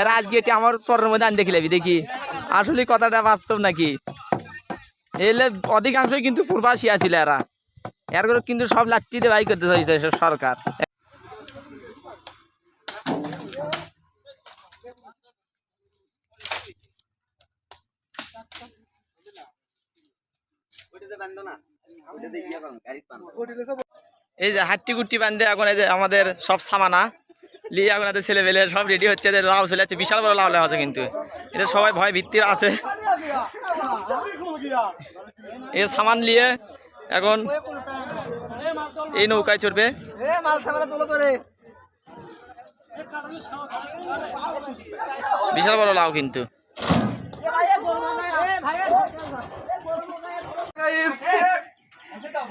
এরা আজকে এটি আমার চরের মধ্যে আন দেখিলাবি দেখি। আসলে কথাটা বাস্তব নাকি? এলে অধিকাংশই কিন্তু পূর্বাসী আছিল এরা। এর করে কিন্তু সব লাঠিতে বাই করতে চাইছে সরকার। এই যে হাট্টি গুট্টি বান্ধে এখন এই যে আমাদের সব সামানা। লিয়ে এখন এদের ছেলে পেলে সব রেডি হচ্ছে এদের লাউ চলে যাচ্ছে বিশাল বড় লাউ লাউ আছে কিন্তু। এটা সবাই ভয় ভিত্তির আছে। এই সামান নিয়ে এখন এই নৌকায় চড়বে। বিশাল বড় লাউ কিন্তু।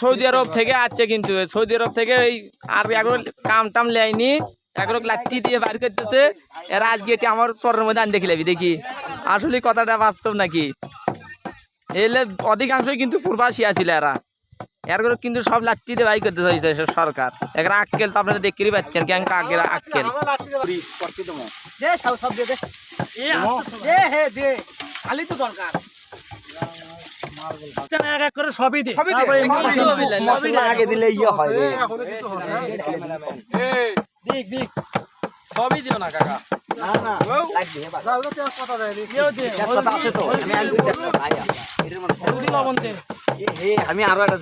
সৌদি আরব থেকে আসছে কিন্তু সৌদি আরব থেকে এই আর কাম টাম লেয়নি এগুলো লাঠি দিয়ে বাইর করতেছে। এরা আজকে এটি আমার চরের মধ্যে আন দেখিলাবি দেখি। আসলে কথাটা বাস্তব নাকি? এলে অধিকাংশই কিন্তু পূর্বাসী আছিল এরা। এর করে কিন্তু সব লাঠিতে বাই করতে চাইছে সরকার। এখানে আক্কেল তো আপনারা দেখতেই পাচ্ছেন কেন আক্কেল আক্কেল। দে সব সব দে দে। দে হে দে। খালি তো দরকার। আগে দিলে ইয়ে হয় দিক দিক। সবই দিও না কাকা। ইয়েও দে হলদি লবণ দে। আমি আরও একটা।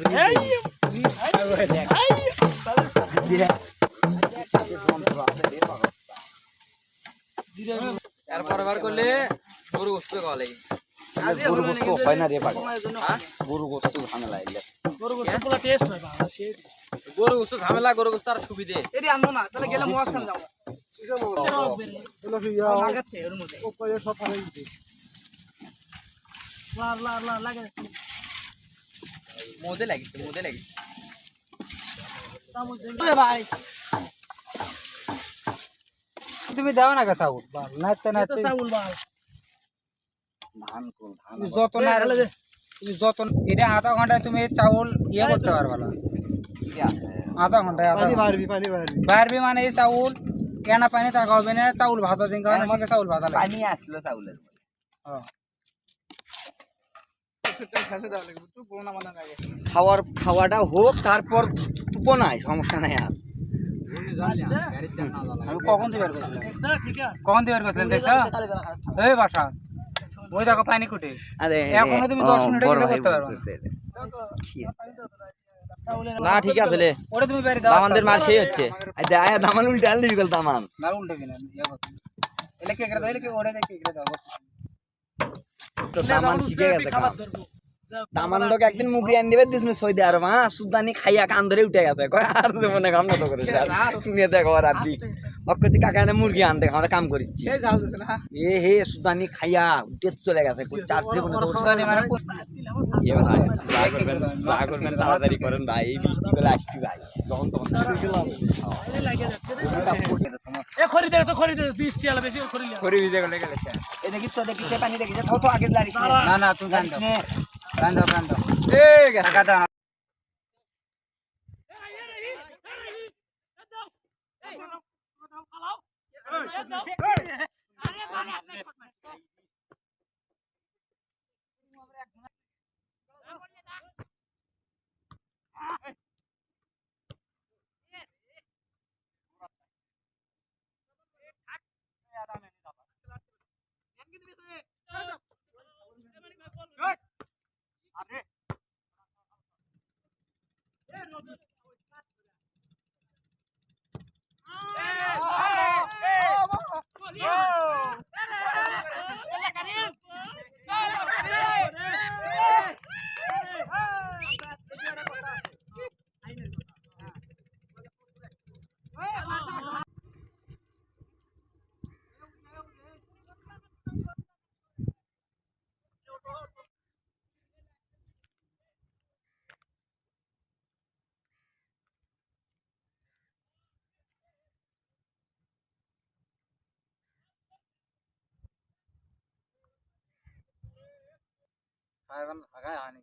এরপর বার করলে গরু গোস্ত খাওয়া লাগে গরু গোস্ত হয় না রে বাবা গরু গোস্ত ঝামেলা গরু গোস্ত পুরো টেস্ট হয় বাবা গরু গোস্ত ঝামেলা গরু গোস্ত আর সুবিধে। এটি আনব না তাহলে গেলে মোয়াসান যাব। লাগাচ্ছে মধ্যে লার লাগে মজে লাগিছে মজে লাগিছে চামচ দে। এ ভাই তুমি দাও না গেছা উঠ নাচতে এ তো নাচতে চাউল বাল ধান কোন ধান তুমি যত দে, না ঢেলে দে। তুমি যত এটা আধা ঘন্টায় তুমি এই চাউল ইয়ে করতে পারবে না আধা ঘন্টায় আধা ঘণ্টা। বাড়বি মানে এই চাউল কেনা পানি তা হবে না চাউল ভাজা দিন খাওয়া না চাউল ভাজা লাগে পানি আসলো চাউলের হ্যাঁ। খাওয়ার খাওয়াটা হোক তারপর তুপো নাই সমস্যা নাই আর। আমি কখন বের করছিলাম? আছে কখন দিয়ে বের করছিলাম দেখছ? এই বাসা। ওই দেখো পানি কুটে এখনও তুমি দশ মিনিটে করতে পারবে না। ঠিক আছে লে। ওটা তুমি বেরিয়ে দাও। আমাদের মার সেই হচ্ছে। দামান উল্টে আল দিবি দামান। না উল্টে কিনা কে করে দাও এলে কে ওরে কে করে দাও দামান শিখে গেছে দামান তোকে একদিন মুগরি আন দিবে দিস সৌদি আরব হ্যাঁ? সুদানি খাইয়া কান ধরে উঠে গেছে। কয় আর দেবো না কাম না তো করে নিয়ে দেখো আর দি। অক্ষতি কাকা এনে মুরগি আনতে আমরা কাম করিচ্ছি। না। এ হে সুদানি খাইয়া উঠে চলে গেছে চার সেকেন্ড সুদানি মানে ভাই করবেন দয়া করবেন তাড়াতাড়ি করেন ভাই এই বৃষ্টি করে আসছি ভাই। যখন তখন এই লাগে যাচ্ছে রে। এ খরি দে তো খরি দে 20 টাকা বেশি খরি লে খরি বিজে গলে গেলে এ দেখি তো দেখি পানি দেখি থাও তো আগে লারি না না তুই গান দাও গান দাও গান দাও এ গেছে গাদা আরে काय हानी